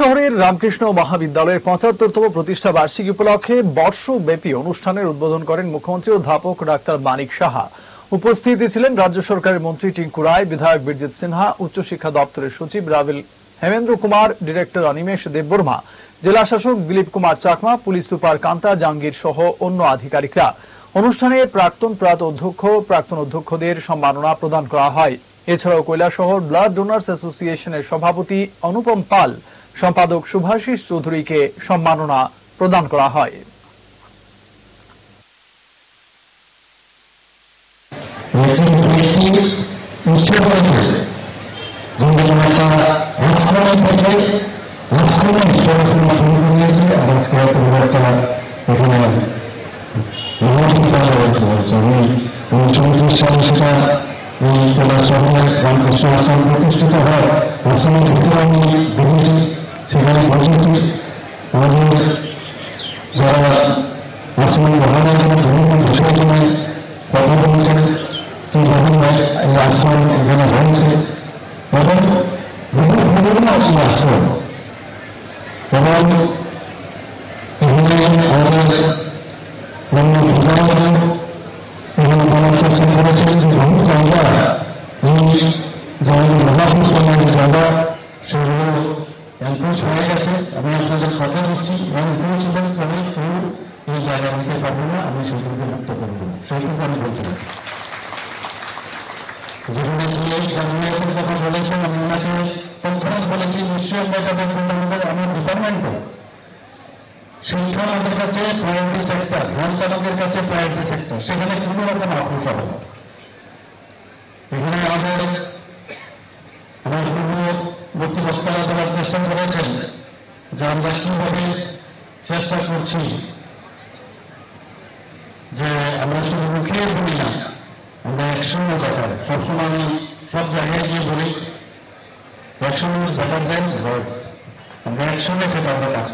শহরের রামকৃষ্ণ মহাবিদ্যালয়ের পঁচাত্তরতম প্রতিষ্ঠা বার্ষিকী উপলক্ষে বর্ষব্যাপী অনুষ্ঠানের উদ্বোধন করেন মুখ্যমন্ত্রী অধ্যাপক ডাক্তার মানিক সাহা। উপস্থিত ছিলেন রাজ্য সরকারের মন্ত্রী টিঙ্কু রায়, বিধায়ক বীরজিৎ সিনহা, উচ্চশিক্ষা দপ্তরের সচিব রাবিল হেমেন্দ্র কুমার, ডিরেক্টর অনিমেষ দেববর্মা, জেলা শাসক দিলীপ কুমার চাকমা, পুলিশ সুপার কান্তা জাহাঙ্গীর সহ অন্য আধিকারিকরা। অনুষ্ঠানে প্রাক্তন প্রাত অধ্যক্ষ, প্রাক্তন অধ্যক্ষদের সম্মাননা প্রদান করা হয়। এছাড়াও কৈলাসহর ব্লাড ডোনার্স অ্যাসোসিয়েশনের সভাপতি অনুপম পাল সম্পাদক শুভাশিস চৌধুরীকে সম্মাননা প্রদান করা হয়। একটা রাজস্থানের থেকে রাজস্থানে পড়াশোনা শুরু করিয়েছে আর আজকে হয়তো একটা এখানে নির্বাচন করা হয়েছে আমি উনচল্লিশ সালে সেটা এই কলা শহরে রামকৃষ্ণ আশ্রম প্রতিষ্ঠিত হয় আশ্রমের ভিতরে আমি দেখেছি সেখানে বসেছি আমাদের যারা আশ্রম মহারাজা বিভিন্ন বিষয় নিয়ে কথা বলেছেন কীভাবে এই আশ্রম এখানে হয়েছে এবং এই আশ্রম। এবং গেছে। আমি আপনাদের কথা দিচ্ছি এবং এই জায়গা নিতে পারব না, আমি সেগুলোকে মুক্ত করে দেবো। সেইটুকু আমি বলছিলাম কথা বলেছেন, আমি ওনাকে তৎক্ষণাৎ বলেছি, নিশ্চয়ই আমরা আমাদের আমার ডিপার্টমেন্টও শিক্ষা আমাদের কাছে প্রায়োরিটি সেক্টর গ্রামতালকের কাছে প্রায়োরিটি সেক্টর সেখানে কোনো রকম হবে না। এখানে আমাদের আমার পূর্ববর্তী বক্তারা দেওয়ার চেষ্টা করেছেন, যে আমরা কীভাবে চেষ্টা করছি যে আমরা শুধু মুখে বলি না আমরা কথা সবসময় আমি সব জায়গায় গিয়ে বলি, একসঙ্গে বেটার দেন ওয়ার্ডস আমরা একসঙ্গে সেটা আমরা কাজ